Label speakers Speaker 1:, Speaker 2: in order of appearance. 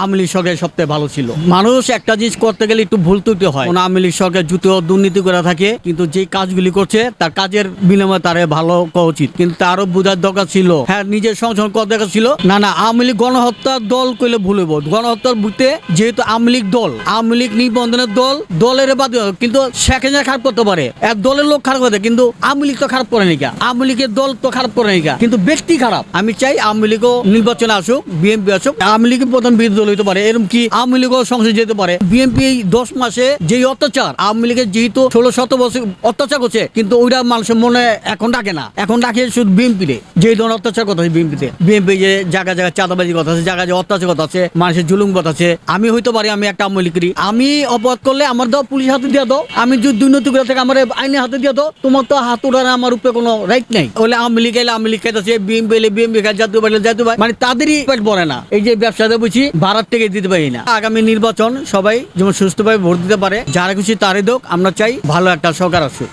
Speaker 1: আমলি সরকার সবথেকে ভালো ছিল। মানুষ একটা জিনিস করতে গেলে একটু ভুল ত্রুটি হয়। কোন আমলি সরকার জুতো দুর্নীতি করে থাকে, কিন্তু যে কাজগুলি করছে, তার কাজের বিনিময়ে তার ভালো করা উচিত। কিন্তু তারও বোঝার দরকার ছিল। হ্যাঁ নিজের সংশোধন করার দরকার ছিল। না না, আওয়ামী লীগ গণহত্যার দল কইলে ভুল হইব। গণহত্যার বুঝতে যেহেতু আওয়ামী লীগ দল, আওয়ামী লীগ নিবন্ধনের দল, দলের বাদ কিন্তু শেখ হাসিনা খারাপ করতে পারে। এক দলের লোক খারাপ করতে কিন্তু আওয়ামী লীগ তো খারাপ করে নিকা আওয়ামী লীগের দল তো খারাপ করে নিকা কিন্তু ব্যক্তি খারাপ। আমি চাই আওয়ামী লীগও নির্বাচনে আসুক, বিএনপি আসুক, আওয়ামী লীগের প্রধান বিরোধী দল হইতে পারে এরকম কি আওয়ামী লীগও সংসদে যেতে পারে? বিএনপি দশ মাসে যেই অত্যাচার, আওয়ামী লীগের যেহেতু ষোলো শত বছর অত্যাচার করছে, কিন্তু ওইটা মানুষের মনে এখন ডাকে না। এখন ডাকে শুধু বিএনপি রে যে ধরনের অত্যাচার কথা আছে বিএনপিতে। বিএনপি যে জায়গা জায়গায় চাঁদাবাজি কথা আছে, জায়গায় যে অত্যাচার কথা আছে, মানুষের জুলুম কথা আছে। আমি হইতে পারি, আমি একটা আওয়ামী লীগ আমি অপরাধ করলে আমার দাও, পুলিশ হাতে দিয়ে দাও। আমি যদি দুর্নীতি করে থাকে, আমার আইনের হাতে দিয়ে দাও। তোমার তো হাত উঠানো আমার উপরে কোনো রাইট নেই। বলে আওয়ামী লীগ এলে আওয়ামী লীগ খাইতেছে, বিএনপি এলে বিএনপি খাই জাতীয় পার্টি জাতীয় মানে তাদেরই পেট ভরে না। এই যে ব্যবসাতে বুঝি ভারত থেকে দিতে পারি না। আগামী নির্বাচন সবাই যেমন সুস্থভাবে ভোট দিতে পারে, যারা খুশি তারই দোক, আমরা চাই ভালো একটা সরকার আসুক।